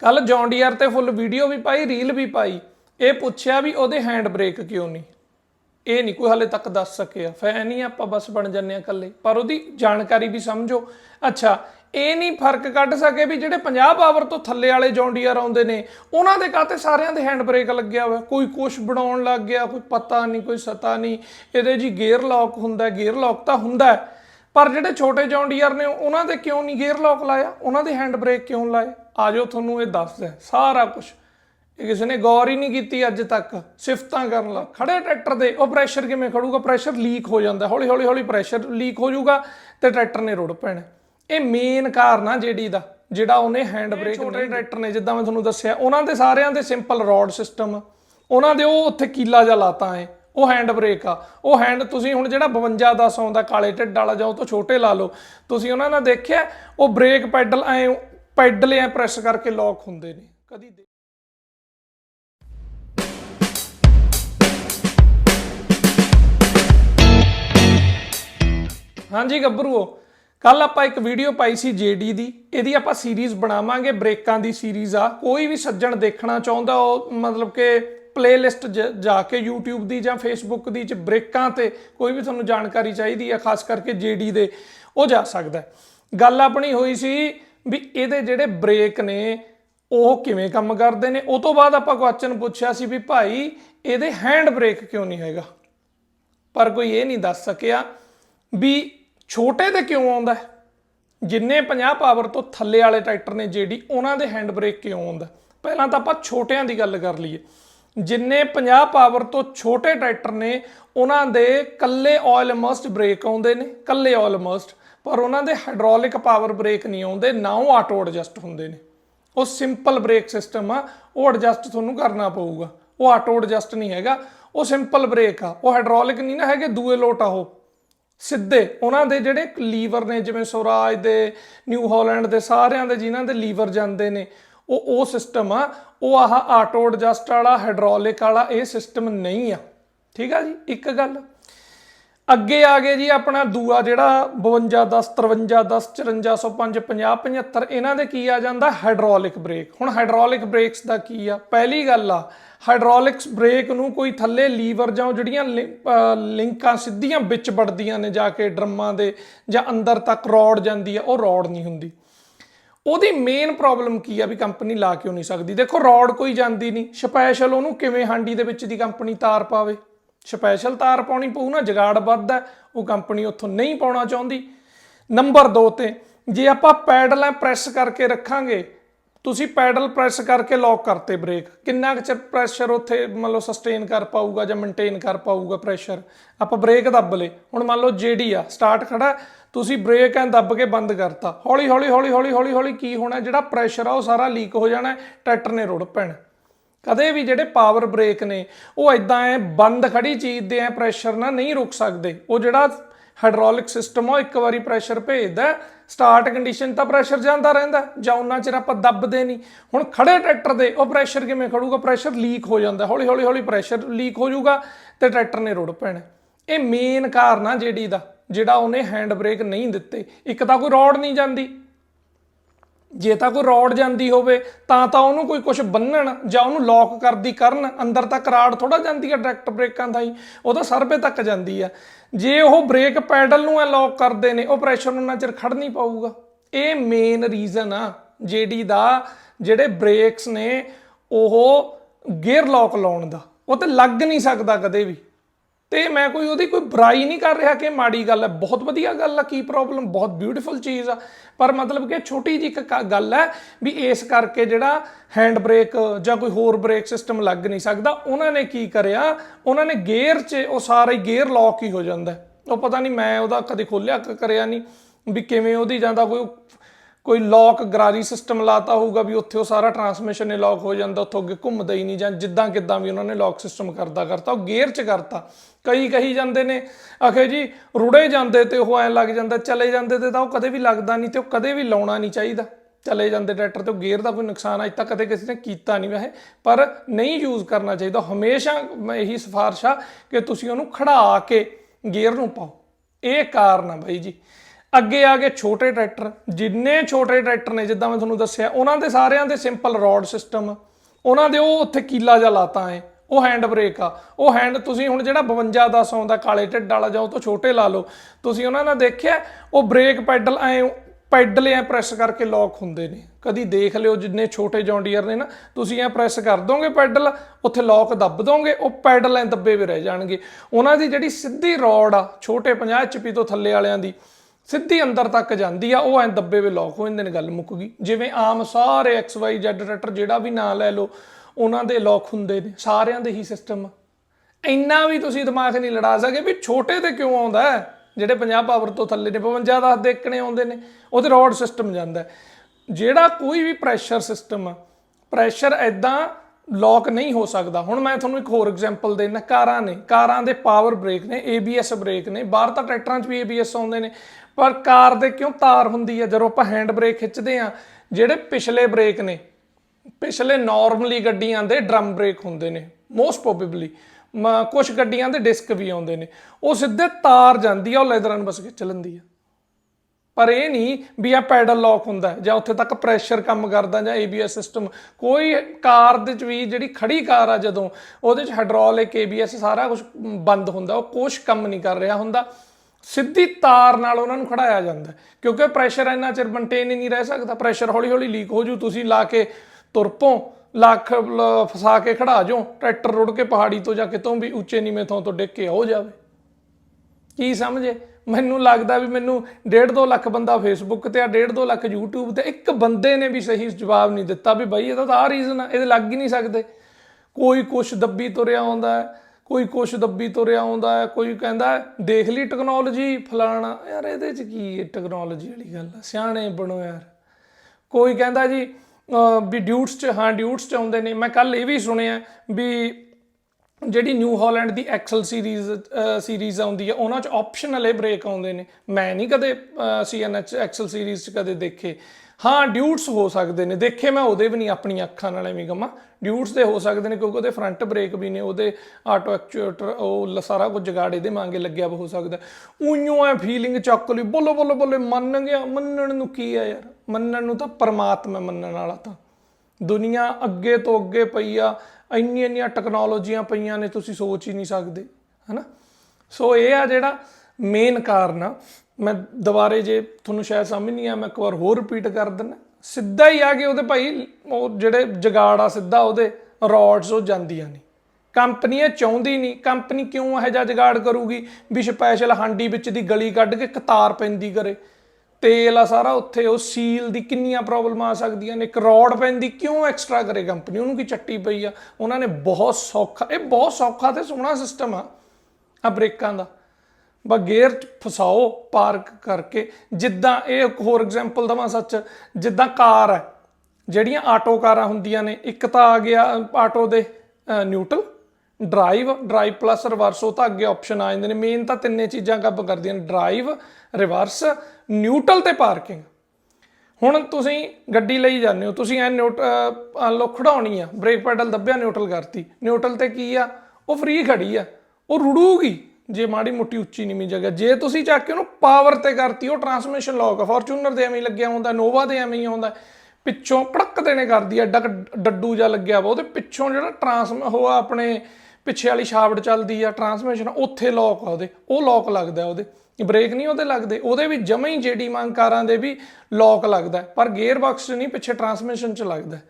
ਕੱਲ ਜੌਂਡੀਅਰ ਤੇ full video ਵੀ ਪਾਈ reel ਵੀ ਪਾਈ। ਇਹ ਪੁੱਛਿਆ ਵੀ ਉਹਦੇ ਹੈਂਡ ਬ੍ਰੇਕ ਕਿਉਂ ਨਹੀਂ? ਇਹ ਨਹੀਂ ਕੋਈ ਹਾਲੇ ਤੱਕ ਦੱਸ ਸਕਿਆ। ਫੈਨ ਹੀ ਆਪਾਂ ਬਸ ਬਣ ਜੰਨੇ ਆ ਇਕੱਲੇ। ਪਰ ਉਹਦੀ ਜਾਣਕਾਰੀ ਵੀ ਸਮਝੋ। ਅੱਛਾ, ਇਹ ਨਹੀਂ ਫ਼ਰਕ ਕੱਢ ਸਕੇ ਵੀ ਜਿਹੜੇ 50 ਪਾਵਰ ਤੋਂ ਥੱਲੇ ਵਾਲੇ ਜੌਂਡੀਅਰ ਆਉਂਦੇ ਨੇ, ਉਹਨਾਂ ਦੇ ਕਾਤੇ ਸਾਰਿਆਂ ਦੇ ਹੈਂਡ ਬ੍ਰੇਕ ਲੱਗਿਆ ਹੋਇਆ? ਕੋਈ ਕੁਛ ਬਣਾਉਣ ਲੱਗ ਗਿਆ, ਕੋਈ ਪਤਾ ਨਹੀਂ, ਕੋਈ ਸਤਾ ਨਹੀਂ। ਇਹਦੇ ਜੀ ਗੇਅਰ ਲੌਕ ਹੁੰਦਾ ਗੇਅਰ ਲੌਕ ਤਾਂ ਹੁੰਦਾ ਪਰ ਜਿਹੜੇ ਛੋਟੇ ਜੌਂਡੀਅਰ ਨੇ, ਉਹਨਾਂ ਦੇ ਕਿਉਂ ਨਹੀਂ ਗੇਅਰ ਲੌਕ ਲਾਇਆ? ਉਹਨਾਂ ਦੇ ਹੈਂਡ ਬ੍ਰੇਕ ਕਿਉਂ ਲਾਏ? ਆਜੋ ਤੁਹਾਨੂੰ ਇਹ ਦੱਸਦੇ ਸਾਰਾ ਕੁਝ ਇਹ ਕਿਸੇ ਨੇ ਗੌਰ ਹੀ ਨਹੀਂ ਕੀਤੀ ਅੱਜ ਤੱਕ। ਸਿਫਤਾਂ ਕਰਨ ਲੱਗ ਖੜੇ ਟਰੈਕਟਰ ਦੇ ਉਹ ਪ੍ਰੈਸ਼ਰ ਕਿਵੇਂ ਖੜੂਗਾ? ਪ੍ਰੈਸ਼ਰ ਲੀਕ ਹੋ ਜਾਂਦਾ। ਹੌਲੀ ਹੌਲੀ ਹੌਲੀ ਪ੍ਰੈਸ਼ਰ ਲੀਕ ਹੋ ਜਾਊਗਾ ਤੇ ਟਰੈਕਟਰ ਨੇ ਰੁੜ ਪੈਣਾ। ਇਹ ਮੇਨ ਕਾਰਨ ਆ ਜਿਹੜੀ ਦਾ ਜਿਹੜਾ ਉਹਨੇ ਹੈਂਡ ਬ੍ਰੇਕ ਛੋਟੇ ਟਰੈਕਟਰ ਨੇ ਜਿੱਦਾਂ ਮੈਂ ਤੁਹਾਨੂੰ ਦੱਸਿਆ ਉਹਨਾਂ ਦੇ ਸਾਰਿਆਂ ਦੇ ਸਿੰਪਲ ਰੋਡ ਸਿਸਟਮ ਉਹਨਾਂ ਦੇ ਉਹ ਉੱਥੇ ਕੀਲਾ ਜਿਹਾ ਲਾਤਾ ਹੈ ਉਹ ਹੈਂਡ ਬ੍ਰੇਕ ਆ। ਉਹ ਹੈਂਡ ਤੁਸੀਂ ਹੁਣ ਜਿਹੜਾ 52 10 ਆਉਂਦਾ ਕਾਲੇ ਢਿੱਡ ਵਾਲਾ ਜਾਂ ਉਹ ਤੋਂ ਛੋਟੇ ਲਾ ਲਓ। ਤੁਸੀਂ ਉਹਨਾਂ ਨਾਲ ਦੇਖਿਆ ਉਹ ਬ੍ਰੇਕ ਪੈਡਲ ਐ ਪੈਡਲ ਐ ਪ੍ਰੈਸ ਕਰਕੇ ਲੌਕ ਹੁੰਦੇ ਨੇ। ਕਦੀ ਹਾਂਜੀ ਗੱਭਰੂਓ ਕੱਲ ਆਪਾਂ ਇੱਕ ਵੀਡੀਓ ਪਾਈ ਸੀ JD ਦੀ। ਇਹਦੀ ਆਪਾਂ ਸੀਰੀਜ਼ ਬਣਾਵਾਂਗੇ, ਬ੍ਰੇਕਾਂ ਦੀ ਸੀਰੀਜ਼ ਆ। ਕੋਈ ਵੀ ਸੱਜਣ ਦੇਖਣਾ ਚਾਹੁੰਦਾ, ਉਹ ਮਤਲਬ ਕਿ ਪਲੇਲਿਸਟ ਜਾ ਕੇ YouTube ਦੀ ਜਾਂ Facebook ਦੀ ਚ ਬ੍ਰੇਕਾਂ ਤੇ ਕੋਈ ਵੀ ਤੁਹਾਨੂੰ ਜਾਣਕਾਰੀ ਚਾਹੀਦੀ ਆ, ਖਾਸ ਕਰਕੇ JD ਦੇ, ਉਹ ਜਾ ਸਕਦਾ। ਗੱਲ ਆਪਣੀ ਹੋਈ ਸੀ ਵੀ ਇਹਦੇ ਜਿਹੜੇ ਬ੍ਰੇਕ ਨੇ, ਉਹ ਕਿਵੇਂ ਕੰਮ ਕਰਦੇ ਨੇ? ਉਹ ਤੋਂ ਬਾਅਦ ਆਪਾਂ ਕੁਐਸਚਨ ਪੁੱਛਿਆ ਸੀ ਵੀ ਭਾਈ, ਇਹਦੇ ਹੈਂਡ ਬ੍ਰੇਕ ਕਿਉਂ ਨਹੀਂ ਹੈਗਾ? ਪਰ ਕੋਈ ਇਹ ਨਹੀਂ ਦੱਸ ਸਕਿਆ ਵੀ ਛੋਟੇ ਤੇ ਕਿਉਂ ਆਉਂਦਾ ਜਿੰਨੇ 50 ਪਾਵਰ ਤੋਂ ਥੱਲੇ ਵਾਲੇ ਟਰੈਕਟਰ ਨੇ ਜਿਹੜੀ ਉਹਨਾਂ ਦੇ ਹੈਂਡ ਬ੍ਰੇਕ ਕਿਉਂ ਆਉਂਦਾ ਪਹਿਲਾਂ ਤਾਂ ਆਪਾਂ ਛੋਟਿਆਂ ਦੀ ਗੱਲ ਕਰ ਲਈਏ। ਜਿੰਨੇ 50 ਪਾਵਰ ਤੋਂ ਛੋਟੇ ਟਰੈਕਟਰ ਨੇ, ਉਹਨਾਂ ਦੇ ਕੱਲੇ ਆਇਲ ਇਮਰਸਡ ਬ੍ਰੇਕ ਆਉਂਦੇ ਨੇ, ਕੱਲੇ ਆਇਲ ਇਮਰਸਡ ਪਰ ਉਹਨਾਂ ਦੇ ਹਾਈਡ੍ਰੋਲਿਕ ਪਾਵਰ ਬ੍ਰੇਕ ਨਹੀਂ ਆਉਂਦੇ, ਨਾ ਉਹ ਆਟੋ ਐਡਜਸਟ ਹੁੰਦੇ ਨੇ। ਉਹ ਸਿੰਪਲ ਬ੍ਰੇਕ ਸਿਸਟਮ ਆ, ਉਹ ਐਡਜਸਟ ਤੁਹਾਨੂੰ ਕਰਨਾ ਪਊਗਾ। ਉਹ ਆਟੋ ਐਡਜਸਟ ਨਹੀਂ ਹੈਗਾ, ਉਹ ਸਿੰਪਲ ਬ੍ਰੇਕ ਆ। ਉਹ ਹਾਈਡ੍ਰੋਲਿਕ ਨਹੀਂ ਨਾ ਹੈਗੇ, ਦੂਏ ਲੋਟ ਆ ਉਹ। ਸਿੱਧੇ, ਉਹਨਾਂ ਦੇ ਜਿਹੜੇ ਲੀਵਰ ਨੇ, ਜਿਵੇਂ ਸਵਰਾਜ ਦੇ ਨਿਊ ਹਾਲੈਂਡ ਦੇ, ਸਾਰਿਆਂ ਦੇ ਜਿਨ੍ਹਾਂ ਦੇ ਲੀਵਰ ਜਾਂਦੇ ਨੇ, ਉਹ ਉਹ ਸਿਸਟਮ ਆ। ਉਹ ਆਹ ਆਟੋ ਐਡਜਸਟ ਵਾਲਾ ਹਾਈਡ੍ਰੋਲਿਕ ਵਾਲਾ, ਇਹ ਸਿਸਟਮ ਨਹੀਂ ਆ। ਠੀਕ ਆ ਜੀ, ਇੱਕ ਗੱਲ। ਅੱਗੇ ਆ ਗਏ ਜੀ ਆਪਣਾ ਦੂਆ ਜਿਹੜਾ 52 10 53 10 54 5 50 75 ਇਹਨਾਂ ਦੇ ਕੀ ਆ ਜਾਂਦਾ? ਹਾਈਡ੍ਰੋਲਿਕ ਬ੍ਰੇਕ ਹੁਣ ਹਾਈਡ੍ਰੋਲਿਕ ਬ੍ਰੇਕਸ ਦਾ ਕੀ ਆ? ਪਹਿਲੀ ਗੱਲ ਆ ਹਾਈਡ੍ਰੋਲਿਕਸ ਬ੍ਰੇਕ ਨੂੰ ਕੋਈ ਥੱਲੇ ਲੀਵਰ ਜਾਂ ਉਹ ਜਿਹੜੀਆਂ ਲਿ- ਲਿੰਕਾਂ ਸਿੱਧੀਆਂ ਵਿੱਚ ਵੜਦੀਆਂ ਨੇ ਜਾ ਕੇ ਡਰਮਾਂ ਦੇ ਜਾਂ ਅੰਦਰ ਤੱਕ ਰੋਡ ਜਾਂਦੀ ਆ, ਉਹ ਰੋਡ ਨਹੀਂ ਹੁੰਦੀ। ਉਹਦੀ ਮੇਨ ਪ੍ਰੋਬਲਮ ਕੀ ਆ ਵੀ ਕੰਪਨੀ ਲਾ ਕਿਉਂ ਨਹੀਂ ਸਕਦੀ? ਦੇਖੋ ਰੋਡ ਕੋਈ ਜਾਂਦੀ ਨਹੀਂ। ਸਪੈਸ਼ਲ ਉਹਨੂੰ ਕਿਵੇਂ ਹਾਂਡੀ ਦੇ ਵਿੱਚ ਦੀ ਕੰਪਨੀ ਤਾਰ ਪਾਵੇ? ਸਪੈਸ਼ਲ ਤਾਰ ਪਾਉਣੀ ਪਊ ਨਾ, ਜਗਾੜ ਵੱਧਦਾ, ਉਹ ਕੰਪਨੀ ਉੱਥੋਂ ਨਹੀਂ ਪਾਉਣਾ ਚਾਹੁੰਦੀ। ਨੰਬਰ 2 ਤੇ, ਜੇ ਆਪਾਂ ਪੈਡਲਾਂ ਪ੍ਰੈਸ ਕਰਕੇ ਰੱਖਾਂਗੇ, ਤੁਸੀਂ ਪੈਡਲ ਪ੍ਰੈਸ ਕਰਕੇ ਲੌਕ ਕਰਤੇ ਬ੍ਰੇਕ ਕਿੰਨਾ ਕੁ ਚਿਰ ਪ੍ਰੈਸ਼ਰ ਉੱਥੇ ਮੰਨ ਲਓ ਸਸਟੇਨ ਕਰ ਪਾਊਗਾ ਜਾਂ ਮੇਨਟੇਨ ਕਰ ਪਾਊਗਾ ਪ੍ਰੈਸ਼ਰ ਆਪਾਂ ਬ੍ਰੇਕ ਦੱਬ ਲੇ ਹੁਣ ਮੰਨ ਲਓ ਜੇਡੀ ਆ ਸਟਾਰਟ ਖੜਾ, ਤੁਸੀਂ ਬ੍ਰੇਕ ਐਂ ਦੱਬ ਕੇ ਬੰਦ ਕਰਤਾ। ਹੌਲੀ ਹੌਲੀ ਹੌਲੀ ਹੌਲੀ ਹੌਲੀ ਹੌਲੀ ਕੀ ਹੋਣਾ, ਜਿਹੜਾ ਪ੍ਰੈਸ਼ਰ ਆ ਉਹ ਸਾਰਾ ਲੀਕ ਹੋ ਜਾਣਾ, ਟਰੈਕਟਰ ਨੇ ਰੁੜ ਪੈਣਾ। ਕਦੇ ਵੀ ਜਿਹੜੇ ਪਾਵਰ ਬ੍ਰੇਕ ਨੇ, ਉਹ ਇਦਾਂ ਐ ਬੰਦ ਖੜੀ ਚੀਜ਼ ਦੇ ਐ ਪ੍ਰੈਸ਼ਰ ਨਾਲ ਨਹੀਂ ਰੁਕ ਸਕਦੇ। ਉਹ ਜਿਹੜਾ ਹਾਈਡ੍ਰੋਲਿਕ ਸਿਸਟਮ ਉਹ ਇੱਕ ਵਾਰੀ ਪ੍ਰੈਸ਼ਰ ਭੇਜਦਾ ਸਟਾਰਟ ਕੰਡੀਸ਼ਨ ਤਾਂ ਪ੍ਰੈਸ਼ਰ ਜਾਂਦਾ ਰਹਿੰਦਾ, ਜਾਂ ਉਹਨਾਂ ਚਿਰ ਆਪਾਂ ਦੱਬਦੇ ਨਹੀਂ। ਹੁਣ ਖੜੇ ਟਰੈਕਟਰ ਦੇ, ਉਹ ਪ੍ਰੈਸ਼ਰ ਕਿਵੇਂ ਖੜੂਗਾ? ਪ੍ਰੈਸ਼ਰ ਲੀਕ ਹੋ ਜਾਂਦਾ ਹੌਲੀ ਹੌਲੀ ਹੌਲੀ ਪ੍ਰੈਸ਼ਰ ਲੀਕ ਹੋ ਜਾਊਗਾ ਤੇ ਟਰੈਕਟਰ ਨੇ ਰੁੜ ਪੈਣਾ। ਇਹ ਮੇਨ ਕਾਰਨ ਆ ਜਿਹੜੀ ਦਾ, ਜਿਹੜਾ ਉਹਨੇ ਹੈਂਡ ਬ੍ਰੇਕ ਨਹੀਂ ਦਿੱਤੇ। ਇੱਕ ਤਾਂ ਕੋਈ ਰੋਡ ਨਹੀਂ ਜਾਂਦੀ। ਜੇ ਤਾਂ ਕੋਈ ਰੋਡ ਜਾਂਦੀ ਹੋਵੇ, ਤਾਂ ਤਾਂ ਉਹਨੂੰ ਕੋਈ ਕੁਝ ਬੰਨਣ ਜਾਂ ਉਹਨੂੰ ਲੌਕ ਕਰਦੀ ਕਰਨ, ਅੰਦਰ ਤੱਕ ਰਾੜ ਥੋੜਾ ਜਾਂਦੀ ਹੈ ਡਾਇਰੈਕਟ ਬ੍ਰੇਕਾਂ ਦਾ ਹੀ, ਉਹ ਤਾਂ ਸਰਵੇ ਤੱਕ ਜਾਂਦੀ ਆ ਜੇ ਉਹ ਬ੍ਰੇਕ ਪੈਡਲ ਨੂੰ ਐ ਲੌਕ ਕਰਦੇ ਨੇ, ਉਹ ਪ੍ਰੈਸ਼ਰ ਉਹਨਾਂ ਚਿਰ ਖੜ ਨਹੀਂ ਪਾਊਗਾ। ਇਹ ਮੇਨ ਰੀਜ਼ਨ ਆ, ਜਿਹੜੀ ਦਾ ਜਿਹੜੇ ਬ੍ਰੇਕਸ ਨੇ, ਉਹ ਗੇਅਰ ਲੌਕ ਲਾਉਣ ਦਾ, ਉਹ ਤੇ ਲੱਗ ਨਹੀਂ ਸਕਦਾ ਕਦੇ ਵੀ। ਤੇ ਮੈਂ ਕੋਈ ਉਹਦੀ ਕੋਈ ਬੁਰਾਈ ਨਹੀਂ ਕਰ ਰਿਹਾ ਕਿ ਮਾੜੀ ਗੱਲ ਹੈ। ਬਹੁਤ ਵਧੀਆ ਗੱਲ ਆ, ਕੀ ਪ੍ਰੋਬਲਮ ਬਹੁਤ ਬਿਊਟੀਫੁਲ ਚੀਜ਼ ਆ। ਪਰ ਮਤਲਬ ਕਿ ਛੋਟੀ ਜਿਹੀ ਇੱਕ ਕ- ਗੱਲ ਹੈ ਵੀ ਇਸ ਕਰਕੇ ਜਿਹੜਾ ਹੈਂਡ ਬ੍ਰੇਕ ਜਾਂ ਕੋਈ ਹੋਰ ਬ੍ਰੇਕ ਸਿਸਟਮ ਲੱਗ ਨਹੀਂ ਸਕਦਾ। ਉਹਨਾਂ ਨੇ ਕੀ ਕਰਿਆ? ਉਹਨਾਂ ਨੇ ਗੇਅਰ 'ਚ ਉਹ ਸਾਰਾ ਹੀ ਗੇਅਰ ਲੌਕ ਹੀ ਹੋ ਜਾਂਦਾ। ਉਹ ਪਤਾ ਨਹੀਂ ਮੈਂ ਉਹਦਾ ਕਦੇ ਖੋਲਿਆ ਕਰਿਆ ਨਹੀਂ ਵੀ ਕਿਵੇਂ ਉਹਦੀ ਜਾਂਦਾ ਕੋਈ ਕੋਈ ਲੌਕ ਗਰਾਰੀ ਸਿਸਟਮ ਲਾਤਾ ਹੋਊਗਾ ਵੀ ਉੱਥੇ ਉਹ ਸਾਰਾ ਟਰਾਂਸਮਿਸ਼ਨ ਨੇ ਲੌਕ ਹੋ ਜਾਂਦਾ, ਉੱਥੋਂ ਅੱਗੇ ਘੁੰਮਦਾ ਹੀ ਨਹੀਂ ਜਾਂ ਜਿੱਦਾਂ ਕਿੱਦਾਂ ਵੀ ਉਹਨਾਂ ਨੇ ਲੌਕ ਸਿਸਟਮ ਕਰਦਾ ਕਰਤਾ, ਉਹ ਗੇਅਰ 'ਚ ਕਰਤਾ। ਕਈ ਕਹੀ ਜਾਂਦੇ ਨੇ, ਆਖੇ ਜੀ ਰੁੜੇ ਜਾਂਦੇ ਤੇ ਉਹ ਐ ਲੱਗ ਜਾਂਦਾ, ਚਲੇ ਜਾਂਦੇ ਤੇ ਤਾਂ ਉਹ ਕਦੇ ਵੀ ਲੱਗਦਾ ਨਹੀਂ ਤੇ ਉਹ ਕਦੇ ਵੀ ਲਾਉਣਾ ਨਹੀਂ ਚਾਹੀਦਾ। ਚਲੇ ਜਾਂਦੇ ਟਰੈਕਟਰ ਤੇ ਉਹ ਗੇਅਰ ਦਾ ਕੋਈ ਨੁਕਸਾਨ ਅਜ ਤੱਕ ਕਦੇ ਕਿਸੇ ਨੇ ਕੀਤਾ ਨਹੀਂ ਵੈਸੇ, ਪਰ ਨਹੀਂ ਯੂਜ਼ ਕਰਨਾ ਚਾਹੀਦਾ। ਹਮੇਸ਼ਾ ਮੈਂ ਇਹੀ ਸਿਫਾਰਿਸ਼ ਆ ਕਿ ਤੁਸੀਂ ਉਹਨੂੰ ਖੜਾ ਕੇ ਗੇਅਰ ਨੂੰ ਪਾਓ। ਇਹ ਕਾਰਨ ਆ ਬਾਈ ਜੀ। ਅੱਗੇ ਆ ਗਏ ਛੋਟੇ ਟਰੈਕਟਰ, ਜਿੰਨੇ ਛੋਟੇ ਟਰੈਕਟਰ ਨੇ, ਜਿੱਦਾਂ ਮੈਂ ਤੁਹਾਨੂੰ ਦੱਸਿਆ, ਉਹਨਾਂ ਦੇ ਸਾਰਿਆਂ ਦੇ ਸਿੰਪਲ ਰੋਡ ਸਿਸਟਮ ਉਹਨਾਂ ਦੇ ਉਹ ਉੱਥੇ ਕੀਲਾ ਜਿਹਾ ਲਾਤਾ ਹੈ ਉਹ ਹੈਂਡ ਬ੍ਰੇਕ ਆ। ਉਹ ਹੈਂਡ ਤੁਸੀਂ ਹੁਣ ਜਿਹੜਾ 52 10 ਆਉਂਦਾ, ਕਾਲੇ ਢਿੱਡ ਵਾਲਾ ਜਾਂ ਉਹ ਤੋਂ ਛੋਟੇ ਲਾ ਲਓ, ਤੁਸੀਂ ਉਹਨਾਂ ਨਾਲ ਦੇਖਿਆ, ਉਹ ਬ੍ਰੇਕ ਪੈਡਲ ਐ ਪੈਡਲ ਐ ਪ੍ਰੈਸ ਕਰਕੇ ਲੌਕ ਹੁੰਦੇ ਨੇ। ਕਦੀ ਦੇਖ ਲਿਓ ਜਿੰਨੇ ਛੋਟੇ ਜੌਂਡੀਅਰ ਨੇ ਨਾ, ਤੁਸੀਂ ਐ ਪ੍ਰੈਸ ਕਰ ਦੋਗੇ ਪੈਡਲ ਉੱਥੇ ਲੌਕ ਦੱਬ ਦੋਗੇ, ਉਹ ਪੈਡਲ ਐ ਦੱਬੇ ਵੀ ਰਹਿ ਜਾਣਗੇ। ਉਹਨਾਂ ਦੀ ਜਿਹੜੀ ਸਿੱਧੀ ਰੋਡ ਆ, ਛੋਟੇ 50 ਐਚਪੀ ਤੋਂ ਥੱਲੇ ਵਾਲਿਆਂ ਦੀ ਸਿੱਧੀ ਅੰਦਰ ਤੱਕ ਜਾਂਦੀ ਆ, ਉਹ ਐ ਦੱਬੇ ਵੇ ਲੌਕ ਹੋ ਜਾਂਦੇ ਨੇ, ਗੱਲ ਮੁੱਕ ਗਈ ਜਿਵੇਂ ਆਮ ਸਾਰੇ ਐਕਸ ਵਾਈ XYZ ਟਰੈਕਟਰ ਜਿਹੜਾ ਵੀ ਨਾਂ ਲੈ ਲਓ, ਉਹਨਾਂ ਦੇ ਲੌਕ ਹੁੰਦੇ ਨੇ, ਸਾਰਿਆਂ ਦੇ ਹੀ ਸਿਸਟਮ ਇੰਨਾ ਵੀ ਤੁਸੀਂ ਦਿਮਾਗ ਨਹੀਂ ਲੜਾ ਸਕੇ ਵੀ ਛੋਟੇ ਤੇ ਕਿਉਂ ਆਉਂਦਾ ਜਿਹੜੇ 50 ਪਾਵਰ ਤੋਂ ਥੱਲੇ ਨੇ 52 10 ਦੇਖਣੇ ਆਉਂਦੇ ਨੇ, ਉਹਦੇ ਰੋਡ ਸਿਸਟਮ ਜਾਂਦਾ ਜਿਹੜਾ ਕੋਈ ਵੀ ਪ੍ਰੈਸ਼ਰ ਸਿਸਟਮ ਆ ਪ੍ਰੈਸ਼ਰ ਐਦਾਂ ਲੌਕ ਨਹੀਂ ਹੋ ਸਕਦਾ। ਹੁਣ ਮੈਂ ਤੁਹਾਨੂੰ ਇੱਕ ਹੋਰ ਐਗਜ਼ਾਮਪਲ ਦੇਣਾ ਕਾਰਾਂ ਨੇ, ਕਾਰਾਂ ਦੇ ਪਾਵਰ ਬ੍ਰੇਕ ਨੇ ABS ਬ੍ਰੇਕ ਨੇ। ਬਾਹਰ ਤਾਂ ਟਰੈਕਟਰਾਂ 'ਚ ਵੀ ABS ਆਉਂਦੇ ਨੇ। ਪਰ ਕਾਰ ਦੇ ਕਿਉਂ ਤਾਰ ਹੁੰਦੀ ਹੈ? ਜਦੋਂ ਆਪਾਂ ਹੈਂਡ ਬ੍ਰੇਕ ਖਿੱਚਦੇ ਆ ਜਿਹੜੇ ਪਿਛਲੇ ਬ੍ਰੇਕ ਨੇ, ਪਿਛਲੇ ਨਾਰਮਲੀ ਗੱਡੀਆਂ ਦੇ ਡਰਮ ਬ੍ਰੇਕ ਹੁੰਦੇ ਨੇ ਮੋਸਟ ਪ੍ਰੋਬੇਬਲੀ ਕੁਝ ਗੱਡੀਆਂ ਦੇ ਡਿਸਕ ਵੀ ਆਉਂਦੇ ਨੇ। ਉਹ ਸਿੱਧੇ ਤਾਰ ਜਾਂਦੀ ਆ, ਉਹ ਲੈਦਰਨ ਬਸ ਖਿੱਚ ਲੈਂਦੀ ਆ। ਪਰ ਇਹ ਨਹੀਂ ਵੀ ਆ ਪੈਡਲ ਲੌਕ ਹੁੰਦਾ ਜਾਂ ਉੱਥੇ ਤੱਕ ਪ੍ਰੈਸ਼ਰ ਕੰਮ ਕਰਦਾ ਜਾਂ ABS ਸਿਸਟਮ ਕੋਈ ਕਾਰ ਦੇ ਚ ਵੀ ਜਿਹੜੀ ਖੜੀ ਕਾਰ ਆ ਜਦੋਂ, ਉਹਦੇ ਚ ਹਾਈਡ੍ਰੋਲਿਕ ABS ਸਾਰਾ ਕੁਝ ਬੰਦ ਹੁੰਦਾ, ਉਹ ਕੁਛ ਕੰਮ ਨਹੀਂ ਕਰ ਰਿਹਾ ਹੁੰਦਾ। ਸਿੱਧੀ ਤਾਰ ਨਾਲ ਉਹਨਾਂ ਨੂੰ ਖੜਾਇਆ ਜਾਂਦਾ ਕਿਉਂਕਿ ਪ੍ਰੈਸ਼ਰ ਇੰਨਾ ਚਿਰ ਮੇਨਟੇਨ ਹੀ ਨਹੀਂ ਰਹਿ ਸਕਦਾ। ਪ੍ਰੈਸ਼ਰ ਹੌਲੀ ਹੌਲੀ ਲੀਕ ਹੋ ਜੂ, ਤੁਸੀਂ ਲਾ ਕੇ ਤੁਰਪੋਂ, ਲੱਖ ਫਸਾ ਕੇ ਖੜਾ ਜੋ ਟਰੈਕਟਰ ਰੁੜ ਕੇ ਪਹਾੜੀ ਤੋਂ ਜਾਂ ਕਿਤੋਂ ਵੀ ਉੱਚੇ ਨੀਵੇਂ ਥਾਂ ਤੋਂ ਡਿੱਗ ਕੇ ਹੋ ਜਾਵੇ। ਕੀ ਸਮਝੇ? ਮੈਨੂੰ ਲੱਗਦਾ ਵੀ ਮੈਨੂੰ 1.5 2 ਲੱਖ ਬੰਦਾ ਫੇਸਬੁੱਕ ਤੇ ਆ 1.5 2 ਲੱਖ YouTube ਤੇ ਇੱਕ ਬੰਦੇ ਨੇ ਵੀ ਸਹੀ ਜਵਾਬ ਨਹੀਂ ਦਿੱਤਾ ਵੀ ਬਾਈ ਇਹਦਾ ਤਾਂ ਆ ਰੀਜ਼ਨ ਆ, ਇਹਦੇ ਲੱਗ ਹੀ ਨਹੀਂ ਸਕਦੇ। ਕੋਈ ਕੁਛ ਦੱਬੀ ਤੁਰਿਆ ਆਉਂਦਾ ਕੋਈ ਕੁਛ ਦੱਬੀ ਤੁਰਿਆ ਆਉਂਦਾ ਹੈ, ਕੋਈ ਕਹਿੰਦਾ ਦੇਖ ਲਈ ਟੈਕਨੋਲੋਜੀ ਫਲਾਣਾ। ਯਾਰ ਇਹਦੇ ਚ ਕੀ ਹੈ ਟੈਕਨੋਲੋਜੀ ਵਾਲੀ ਗੱਲ ਆ? ਸਿਆਣੇ ਬਣੋ ਯਾਰ। ਕੋਈ ਕਹਿੰਦਾ ਜੀ ਵੀ ਡਿਊਟਸ ਚ, ਹਾਂ ਡਿਊਟਸ ਚ ਆਉਂਦੇ ਨੇ। ਮੈਂ ਕੱਲ ਇਹ ਵੀ ਸੁਣਿਆ ਵੀ ਜਿਹੜੀ ਨਿਊ ਹਾਲੈਂਡ ਦੀ ਐਕਸਲ ਸੀਰੀਜ਼ ਸੀਰੀਜ਼ ਆਉਂਦੀ ਹੈ ਉਹਨਾਂ ਚ ਆਪਸ਼ਨਲ ਇਹ ਬ੍ਰੇਕ ਆਉਂਦੇ ਨੇ। ਮੈਂ ਨਹੀਂ ਕਦੇ ਸੀਐਨਐਚ ਐਕਸਲ ਸੀਰੀਜ਼ ਚ ਕਦੇ ਦੇਖੇ। ਹਾਂ ਡਿਊਟਸ ਹੋ ਸਕਦੇ ਨੇ। ਦੇਖੇ ਮੈਂ ਉਹਦੇ ਵੀ ਨਹੀਂ, ਆਪਣੀਆਂ ਅੱਖਾਂ ਨਾਲ ਐਵੇਂ ਗਮਾ। ਡਿਊਟਸ ਦੇ ਹੋ ਸਕਦੇ ਨੇ, ਕਿਉਂਕਿ ਉਹਦੇ ਫਰੰਟ ਬ੍ਰੇਕ ਵੀ ਨੇ, ਉਹਦੇ ਆਟੋ ਐਕਚੁਏਟਰ ਉਹ ਸਾਰਾ ਕੁਝ ਜਗਾੜ ਇਹਦੇ ਮੰਗੇ ਲੱਗਿਆ ਵਾ ਹੋ ਸਕਦਾ। ਉਈਓ ਐ ਫੀਲਿੰਗ ਚੱਕ ਲਈ, ਬੋਲੋ ਬੋਲੋ, ਬੋਲੇ ਮੰਨ ਗਿਆ। ਮੰਨਣ ਨੂੰ ਕੀ ਆ ਯਾਰ? ਮੰਨਣ ਨੂੰ ਤਾਂ ਪਰਮਾਤਮਾ ਮੰਨਣ ਵਾਲਾ ਤਾਂ। ਦੁਨੀਆ ਅੱਗੇ ਤੋਂ ਅੱਗੇ ਪਈ ਆ। ਇੰਨੀਆਂ ਇੰਨੀਆਂ ਟੈਕਨੋਲੋਜੀਆਂ ਪਈਆਂ ਨੇ, ਤੁਸੀਂ ਸੋਚ ਹੀ ਨਹੀਂ ਸਕਦੇ, ਹਨਾ? ਸੋ ਇਹ ਆ ਜਿਹੜਾ ਮੇਨ ਕਾਰਨ ਆ। ਮੈਂ ਦੁਬਾਰੇ ਜੇ ਤੁਹਾਨੂੰ ਸ਼ਾਇਦ ਸਮਝ ਨਹੀਂ ਆ ਮੈਂ ਇੱਕ ਵਾਰ ਹੋਰ ਰਿਪੀਟ ਕਰ ਦਿੰਦਾ। ਸਿੱਧਾ ਹੀ ਆ ਕਿ ਉਹਦੇ ਭਾਈ, ਉਹ ਜਿਹੜੇ ਜਗਾੜ ਆ ਸਿੱਧਾ, ਉਹਦੇ ਰੋਡਸ ਉਹ ਜਾਂਦੀਆਂ ਨਹੀਂ। ਕੰਪਨੀ ਇਹ ਚਾਹੁੰਦੀ ਨਹੀਂ, ਕੰਪਨੀ ਕਿਉਂ ਇਹੋ ਜਿਹਾ ਜਗਾੜ ਕਰੂਗੀ ਵੀ ਸਪੈਸ਼ਲ ਹਾਂਡੀ ਵਿੱਚ ਦੀ ਗਲੀ ਕੱਢ ਕੇ ਕਤਾਰ ਪੈਂਦੀ ਕਰੇ। ਤੇਲ ਆ ਸਾਰਾ ਉੱਥੇ, ਉਹ ਸੀਲ ਦੀ ਕਿੰਨੀਆਂ ਪ੍ਰੋਬਲਮ ਆ ਸਕਦੀਆਂ ਨੇ, ਇੱਕ ਰੋਡ ਪੈਂਦੀ ਕਿਉਂ ਐਕਸਟਰਾ ਕਰੇ ਕੰਪਨੀ ਉਹਨੂੰ ਕੀ ਚੱਟੀ ਪਈ ਆ? ਉਹਨਾਂ ਨੇ ਬਹੁਤ ਸੌਖਾ, ਇਹ ਬਹੁਤ ਸੌਖਾ ਤੇ ਸੋਹਣਾ ਸਿਸਟਮ ਆ ਆ ਬ੍ਰੇਕਾਂ ਦਾ। ਬਾ ਗੇਅਰ ਫਸਾਓ ਪਾਰਕ ਕਰਕੇ। ਜਿੱਦਾਂ ਇਹ ਇੱਕ ਹੋਰ ਐਗਜ਼ਾਮਪਲ ਦਵਾਂ ਸੱਚ, ਜਿੱਦਾਂ ਕਾਰ ਹੈ ਜਿਹੜੀਆਂ ਆਟੋ ਕਾਰਾਂ ਹੁੰਦੀਆਂ ਨੇ, ਇੱਕ ਤਾਂ ਆ ਗਿਆ ਆਟੋ ਦੇ neutral drive drive plus reverse, ਉਹ ਤਾਂ ਅੱਗੇ ਆਪਸ਼ਨ ਆ ਜਾਂਦੇ ਨੇ। ਮੇਨ ਤਾਂ ਤਿੰਨੇ ਚੀਜ਼ਾਂ ਕੰਮ ਕਰਦੀਆਂ ਨੇ। ਡਰਾਈਵ, ਰਿਵਰਸ ਨਿਊਟਰਲ ਤੇ ਪਾਰਕਿੰਗ ਹੁਣ ਤੁਸੀਂ ਗੱਡੀ ਲਈ ਜਾਂਦੇ ਹੋ। ਤੁਸੀਂ ਐ ਨਿਊਟ ਅਹ ਲੋ ਖੜਾਉਣੀ ਆ। ਬ੍ਰੇਕ ਪੈਡਲ ਦੱਬਿਆ ਨਿਊਟਰਲ ਕਰਤੀ। ਨਿਊਟਰਲ ਤੇ ਕੀ ਆ? ਉਹ ਫ੍ਰੀ ਖੜੀ ਆ। ਉਹ ਰੁੜੂਗੀ ਜੇ ਮਾੜੀ ਮੋਟੀ ਉੱਚੀ ਨੀਵੀਂ ਜਗ੍ਹਾ। ਜੇ ਤੁਸੀਂ ਚੱਕ ਕੇ ਉਹਨੂੰ ਪਾਵਰ ਤੇ ਕਰਤੀ, ਉਹ ਟਰਾਂਸਮਿਸ਼ਨ ਲੌਕ ਫੋਰਚੂਨਰ ਦੇ ਐਵੇਂ ਲੱਗਿਆ ਹੁੰਦਾ ਨੋਵਾ ਦੇ ਐਵੇਂ ਹੀ ਆਉਂਦਾ ਪਿੱਛੋਂ ਕੜਕ ਦੇਣੇ ਕਰਦੀ ਆ। ਐਡਾ ਡੱਡੂ ਜਿਹਾ ਲੱਗਿਆ ਵਾ। ਉਹਦੇ ਪਿੱਛੋਂ ਜਿਹੜਾ ਟਰਾਂਸਮ ਉਹ ਆਪਣੇ ਪਿੱਛੇ ਵਾਲੀ ਸ਼ਾਫਟ ਚੱਲਦੀ ਆ ਟਰਾਂਸਮਿਸ਼ਨ ਉੱਥੇ ਲੋਕ ਆ ਉਹਦੇ। ਉਹ ਲੋਕ ਲੱਗਦਾ ਉਹਦੇ। ਬ੍ਰੇਕ ਨਹੀਂ ਉਹਦੇ ਲੱਗਦੇ। ਉਹਦੇ ਵੀ ਜਮਾ ਹੀ ਜੇਡੀ ਮੰਗਕਾਰਾਂ ਦੇ ਵੀ ਲੋਕ ਲੱਗਦਾ। ਪਰ ਗੇਅਰ ਬਾਕਸ 'ਚ ਨਹੀਂ, ਪਿੱਛੇ ਟਰਾਂਸਮਿਸ਼ਨ 'ਚ ਲੱਗਦਾ। ਹੈ।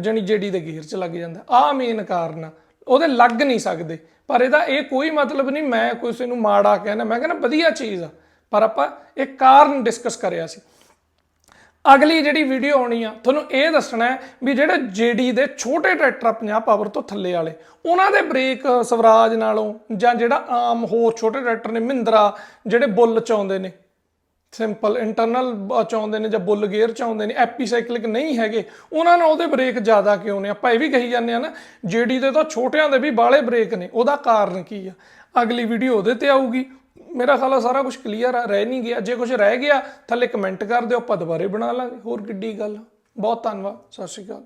ਜਾਣੀ ਜੇਡੀ ਦੇ ਗੇਅਰ 'ਚ ਲੱਗ ਜਾਂਦਾ। ਆਹ ਮੇਨ ਕਾਰਨ ਆ। ਉਹਦੇ ਲੱਗ ਨਹੀਂ ਸਕਦੇ। ਪਰ ਇਹਦਾ ਇਹ ਕੋਈ ਮਤਲਬ ਨਹੀਂ, ਮੈਂ ਕਿਸੇ ਨੂੰ ਮਾੜਾ ਕਹਿਣਾ। ਮੈਂ ਕਹਿੰਦਾ ਵਧੀਆ ਚੀਜ਼ ਆ। ਪਰ ਆਪਾਂ ਇਹ ਕਾਰਨ ਡਿਸਕਸ ਕਰਿਆ ਸੀ। ਅਗਲੀ ਜਿਹੜੀ ਵੀਡੀਓ ਆਉਣੀ ਆ, ਤੁਹਾਨੂੰ ਇਹ ਦੱਸਣਾ ਹੈ ਵੀ ਜਿਹੜੇ ਜੀਡੀ ਦੇ ਛੋਟੇ ਟਰੈਕਟਰ ਆ 50 ਪਾਵਰ ਤੋਂ ਥੱਲੇ ਵਾਲੇ, ਉਹਨਾਂ ਦੇ ਬ੍ਰੇਕ ਸਵਰਾਜ ਨਾਲੋਂ ਜਾਂ ਜਿਹੜਾ ਆਮ ਹੋਰ ਛੋਟੇ ਟਰੈਕਟਰ ਨੇ ਮਹਿੰਦਰਾ, ਜਿਹੜੇ ਬੁੱਲ ਚ ਆਉਂਦੇ ਨੇ ਸਿੰਪਲ ਇੰਟਰਨਲ ਚ ਨੇ ਜਾਂ ਬੁੱਲ ਗੇਅਰ ਚ ਆਉਂਦੇ ਨੇ ਐਪੀਸਾਈਕਲਿਕ ਨਹੀਂ ਹੈਗੇ, ਉਹਨਾਂ ਨਾਲ ਉਹਦੇ ਬ੍ਰੇਕ ਜ਼ਿਆਦਾ ਕਿਉਂ ਨੇ? ਆਪਾਂ ਇਹ ਵੀ ਕਹੀ ਜਾਂਦੇ ਆ ਨਾ ਜੀਡੀ ਦੇ ਤਾਂ ਛੋਟਿਆਂ ਦੇ ਵੀ ਬਾਲੇ ਬ੍ਰੇਕ ਨੇ, ਉਹਦਾ ਕਾਰਨ ਕੀ ਆ? ਅਗਲੀ ਵੀਡੀਓ ਉਹਦੇ ਤੇ ਆਊਗੀ। ਮੇਰਾ ਖਿਆਲ ਆ ਸਾਰਾ ਕੁਝ ਕਲੀਅਰ ਆ, ਰਹਿ ਨਹੀਂ ਗਿਆ। ਜੇ ਕੁਝ ਰਹਿ ਗਿਆ, ਥੱਲੇ ਕਮੈਂਟ ਕਰ ਦਿਓ, ਆਪਾਂ ਦੁਬਾਰੇ ਬਣਾ ਲਾਂਗੇ। ਹੋਰ ਕਿੱਡੀ ਗੱਲ ਆ। ਬਹੁਤ ਧੰਨਵਾਦ। ਸਤਿ ਸ਼੍ਰੀ ਅਕਾਲ।